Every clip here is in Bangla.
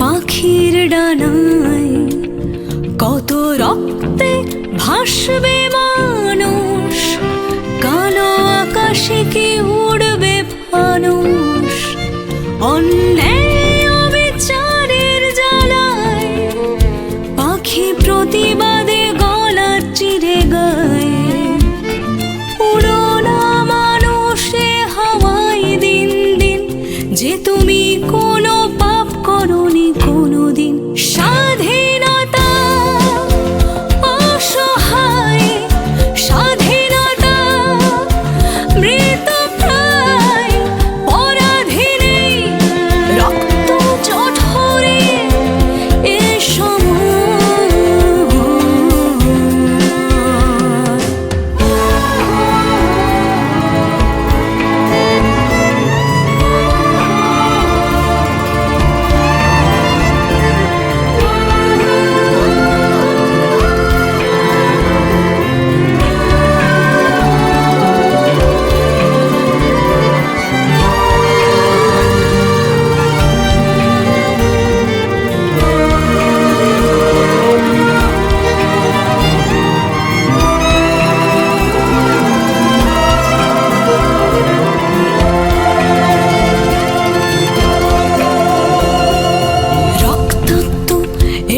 পাখির ডানায়, কত রক্তে ভাসবে মানুষ, কালো আকাশে কি উড়বে ফানুষ অন্যায় অবিচারের জ্বালায়, পাখি প্রতিবাদে গলা চিরে গায়। উড়োনা মানুষে হাওয়াই দিন দিন যে তুমি কোনো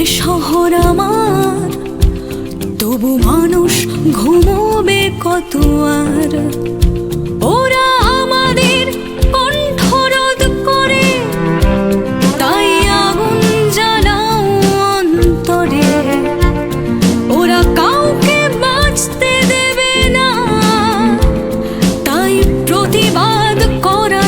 এ শহর আমার। তবু মানুষ ঘুমোবে কত আর। ওরা আমাদের তাই অন্তরে। ওরা কাউকে বাঁচতে না, তাই প্রতিবাদ করা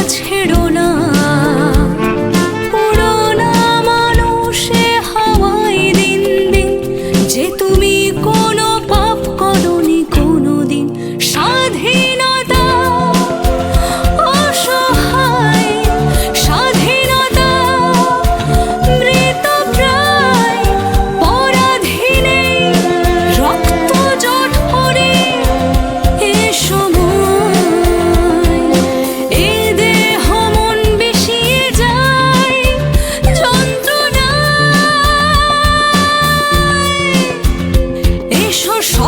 এসো